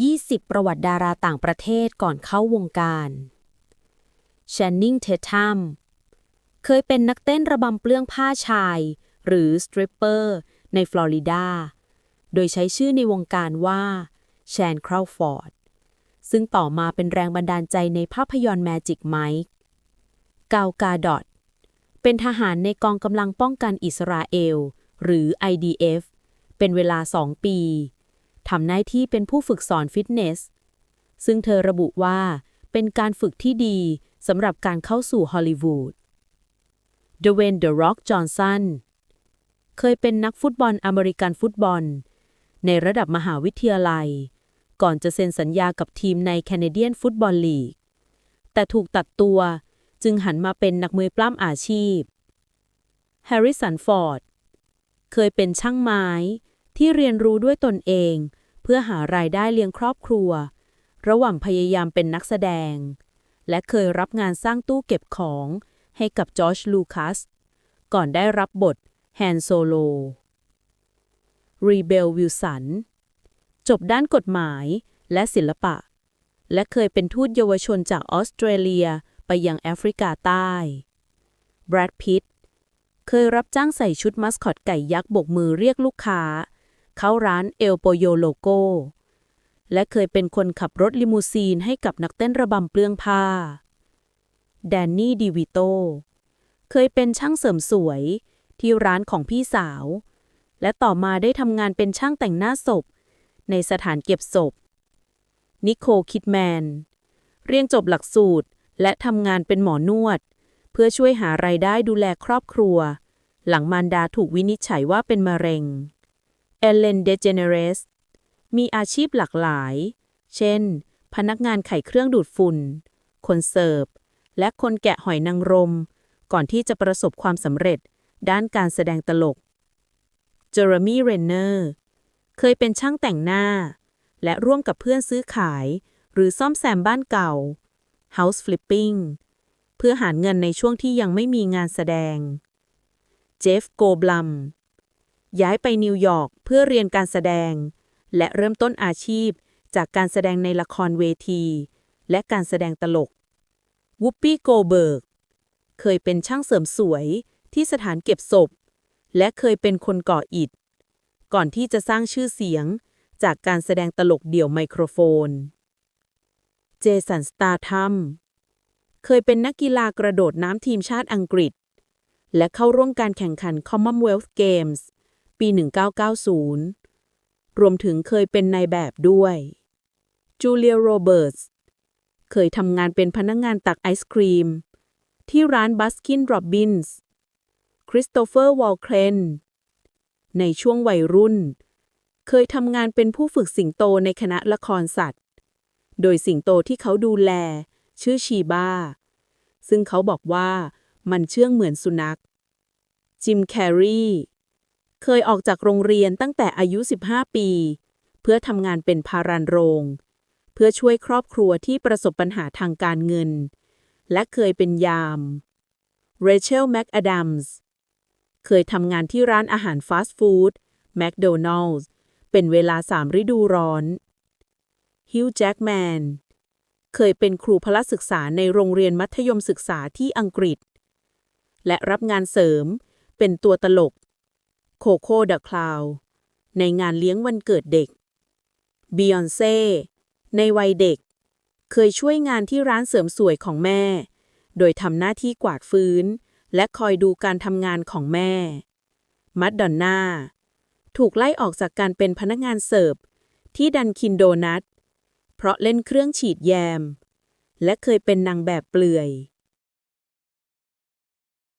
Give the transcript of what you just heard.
20 ประวัติดาราต่างประเทศก่อนเข้าวงการ Channing Tatum เคยเป็นนักเต้นระบำเปลื้องผ้าชาย หรือสตริปเปอร์ในฟลอริดา โดยใช้ชื่อในวงการว่าแชนคราวฟอร์ด ซึ่งต่อมาเป็นแรงบันดาลใจในภาพยนตร์แมจิกไมค์กาวกาดอตเป็นทหารในกองกำลังป้องกันอิสราเอล หรือ IDF เป็นเวลาสองปี ทำหน้าที่เป็นผู้ฝึกสอนฟิตเนส ซึ่งเธอระบุว่า เป็นการฝึกที่ดีสำหรับการเข้าสู่ฮอลลีวูดเดเวนเดอะร็อกจอห์นสันเคยเป็นนักฟุตบอลอเมริกันฟุตบอล ในระดับมหาวิทยาลัย ก่อนจะเซ็นสัญญากับทีมในแคนาเดียนฟุตบอลลีก แต่ถูกตัดตัวจึงหันมาเป็นนักมวยปล้ำอาชีพแฮร์ริสันฟอร์ด เคยเป็นช่างไม้ ที่เรียนรู้ด้วยตนเอง เพื่อหารายได้เลี้ยงครอบครัว ระหว่างพยายามเป็นนักแสดง และเคยรับงานสร้างตู้เก็บของให้กับจอร์จลูคัส ก่อนได้รับบทแฮนโซโล รีเบลวิลสัน จบด้านกฎหมายและศิลปะ และเคยเป็นทูตเยาวชนจากออสเตรเลียไปยังแอฟริกาใต้ แบรดพิตเคยรับจ้างใส่ชุดมัสคอตไก่ยักษ์บกมือเรียกลูกค้า เข้าร้านเอลโปโยโลโกและเคยเป็นคนขับรถลิมูซีนให้กับนักเต้นระบำเปลืองผ้า แดนนี่ดีวิโต เคยเป็นช่างเสริมสวยที่ร้านของพี่สาว และต่อมาได้ทำงานเป็นช่างแต่งหน้าศพ ในสถานเก็บศพ นิโคลคิดแมน เรียนจบหลักสูตรและทำงานเป็นหมอนวด เพื่อช่วยหารายได้ดูแลครอบครัว หลังมารดาถูกวินิจฉัยว่าเป็นมะเร็ง เอเลนเดเจเนเรสมีอาชีพหลากหลาย เช่น พนักงานไขเครื่องดูดฝุ่น คนเสิร์ฟ และคนแกะหอยนางรม ก่อนที่จะประสบความสำเร็จด้านการแสดงตลก เจอร์มี่เรนเนอร์ เคยเป็นช่างแต่งหน้า และร่วมกับเพื่อนซื้อขาย หรือซ่อมแซมบ้านเก่า House Flipping เพื่อหาเงินในช่วงที่ยังไม่มีงานแสดง เจฟ โกบลัม ย้ายไปนิวยอร์ก พื่อเรียนการแสดง และเริ่มต้นอาชีพจากการแสดงในละครเวที และการแสดงตลกวูปปี้โกเบิร์กเคยเป็นช่างเสริมสวยที่สถานเก็บศพ และเคยเป็นคนก่ออิฐ ก่อนที่จะสร้างชื่อเสียงจากการแสดงตลกเดี่ยวไมโครโฟน เจสันสตาร์ทัมเคยเป็นนักกีฬากระโดดน้ำทีมชาติอังกฤษ และเข้าร่วมการแข่งขัน Commonwealth Games ปี 1990 รวมถึงเคยเป็นนายแบบด้วย จูเลียโรเบิร์ตส์เคยทำงานเป็นพนักงงานตักไอศครีม ที่ร้านบัสกินโรบินส์คริสโตเฟอร์วอลเครนในช่วงวัยรุ่น เคยทำงานเป็นผู้ฝึกสิงโตในคณะละครสัตว์ โดยสิงโตที่เขาดูแล ชื่อชีบาซึ่งเขาบอกว่ามันเชื่องเหมือนสุนัข จิมแคร์รี เคยออกจากโรงเรียนตั้งแต่อายุ 15 ปี เพื่อทำงานเป็นพารันโรง เพื่อช่วยครอบครัวที่ประสบปัญหาทางการเงิน และเคยเป็นยามเรเชลแมคอดัมส์เคยทำงานที่ร้านอาหารฟาสต์ฟู้ดแมคโดนัลล์เป็นเวลาสามฤดูร้อนฮิวจ์แจ็กแมนเคยเป็นครูพละศึกษาในโรงเรียนมัธยมศึกษาที่อังกฤษ และรับงานเสริมเป็นตัวตลก โคโค่เดอะคลาวในงานเลี้ยงวันเกิดเด็กบิยอนเซ่ในวัยเด็ก เคยช่วยงานที่ร้านเสริมสวยของแม่ โดยทำหน้าที่กวาดฟื้น และคอยดูการทำงานของแม่ มัดดอนน่า ถูกไล่ออกจากการเป็นพนักงานเสิร์ฟ ที่ดันคินโดนัท เพราะเล่นเครื่องฉีดแยม และเคยเป็นนางแบบเปลือย